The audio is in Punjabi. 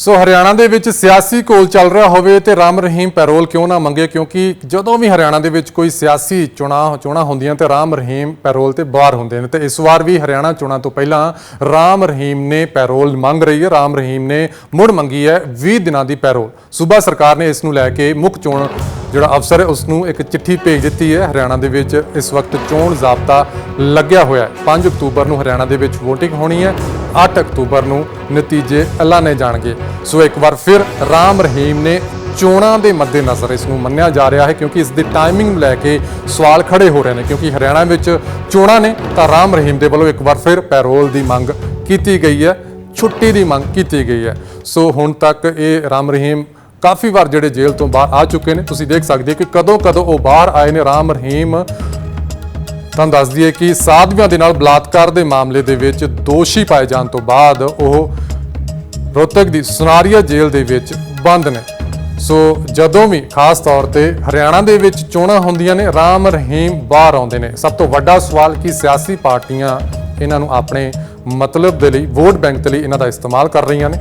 ਸੋ ਹਰਿਆਣਾ ਦੇ ਵਿੱਚ ਸਿਆਸੀ ਕੋਲ ਚੱਲ ਰਿਹਾ ਹੋਵੇ ਤੇ ਰਾਮ ਰਹੀਮ ਪੈਰੋਲ ਕਿਉਂ ਨਾ ਮੰਗੇ? ਕਿਉਂਕਿ ਜਦੋਂ ਵੀ ਹਰਿਆਣਾ ਦੇ ਵਿੱਚ ਕੋਈ ਸਿਆਸੀ ਚੋਣਾਂ ਚੋਣਾਂ ਹੁੰਦੀਆਂ ਤੇ ਰਾਮ ਰਹੀਮ ਪੈਰੋਲ ਤੇ ਬਾਹਰ ਹੁੰਦੇ ਨੇ, ਤੇ ਇਸ ਵਾਰ ਵੀ ਹਰਿਆਣਾ ਚੋਣਾਂ ਤੋਂ ਪਹਿਲਾਂ ਰਾਮ ਰਹੀਮ ਨੇ ਪੈਰੋਲ ਮੰਗ ਰਹੀ ਹੈ, ਰਾਮ ਰਹੀਮ ਨੇ ਮੁੜ ਮੰਗੀ ਹੈ 20 ਦਿਨਾਂ ਦੀ ਪੈਰੋਲ। ਸੂਬਾ ਸਰਕਾਰ ਨੇ ਇਸ ਨੂੰ ਲੈ ਕੇ ਮੁੱਖ ਚੋਣ ਜਿਹੜਾ ਅਫਸਰ ਹੈ ਉਸ ਨੂੰ ਇੱਕ ਚਿੱਠੀ ਭੇਜ ਦਿੱਤੀ ਹੈ। ਹਰਿਆਣਾ ਦੇ ਵਿੱਚ ਇਸ ਵਕਤ ਚੋਣ ਜ਼ਾਬਤਾ ਲੱਗਿਆ ਹੋਇਆ ਹੈ। 5 ਅਕਤੂਬਰ ਨੂੰ ਹਰਿਆਣਾ ਦੇ ਵਿੱਚ VOTING ਹੋਣੀ ਹੈ। 8 ਅਕਤੂਬਰ ਨੂੰ ਨਤੀਜੇ ਐਲਾਨੇ ਜਾਣਗੇ। ਸੋ ਇੱਕ ਵਾਰ ਫਿਰ ਰਾਮ ਰਹੀਮ ਨੇ ਚੋਣਾਂ ਦੇ ਮੱਦੇਨਜ਼ਰ ਇਸ ਨੂੰ ਮੰਨਿਆ ਜਾ ਰਿਹਾ ਹੈ, ਕਿਉਂਕਿ ਇਸ ਦੀ ਟਾਈਮਿੰਗ ਲੈ ਕੇ ਸਵਾਲ ਖੜੇ ਹੋ ਰਹੇ ਨੇ। ਕਿਉਂਕਿ ਹਰਿਆਣਾ ਵਿੱਚ ਚੋਣਾਂ ਨੇ, ਤਾਂ ਰਾਮ ਰਹੀਮ ਦੇ ਵੱਲੋਂ ਇੱਕ ਵਾਰ ਫਿਰ ਪੈਰੋਲ ਦੀ ਮੰਗ ਕੀਤੀ ਗਈ ਹੈ। ਛੁੱਟੀ ਦੀ ਮੰਗ ਕੀਤੀ ਗਈ ਹੈ। ਸੋ ਹੁਣ ਤੱਕ ਇਹ ਰਾਮ ਰਹੀਮ ਕਾਫੀ ਵਾਰ ਜਿਹੜੇ ਜੇਲ੍ਹ ਤੋਂ ਬਾਹਰ ਆ ਚੁੱਕੇ ਨੇ। ਤੁਸੀਂ ਦੇਖ ਸਕਦੇ ਹੋ ਕਿ ਕਦੋਂ ਕਦੋਂ ਉਹ ਬਾਹਰ ਆਏ ਨੇ। ਰਾਮ ਰਹੀਮ ਤੁਹਾਨੂੰ ਦੱਸ ਦਈਏ ਕਿ ਸਾਧਵੀਆਂ ਦੇ ਨਾਲ ਬਲਾਤਕਾਰ ਦੇ ਮਾਮਲੇ ਦੇ ਵਿੱਚ ਦੋਸ਼ੀ ਪਾਏ ਜਾਣ ਤੋਂ ਬਾਅਦ ਉਹ ਰੋਹਤਕ ਦੀ ਸੁਨਾਰੀਆ ਜੇਲ੍ਹ ਦੇ ਵਿੱਚ ਬੰਦ ਨੇ। ਸੋ ਜਦੋਂ ਵੀ ਖਾਸ ਤੌਰ ਤੇ ਹਰਿਆਣਾ ਦੇ ਵਿੱਚ ਚੋਣਾਂ ਹੁੰਦੀਆਂ ਨੇ, ਰਾਮ ਰਹੀਮ ਬਾਹਰ ਆਉਂਦੇ ਨੇ। ਸਭ ਤੋਂ ਵੱਡਾ ਸਵਾਲ ਕਿ ਸਿਆਸੀ ਪਾਰਟੀਆਂ ਇਹਨਾਂ ਨੂੰ ਆਪਣੇ ਮਤਲਬ ਦੇ ਲਈ, ਵੋਟ ਬੈਂਕ ਦੇ ਲਈ ਇਹਨਾਂ ਦਾ ਇਸਤੇਮਾਲ ਕਰ ਰਹੀਆਂ ਨੇ।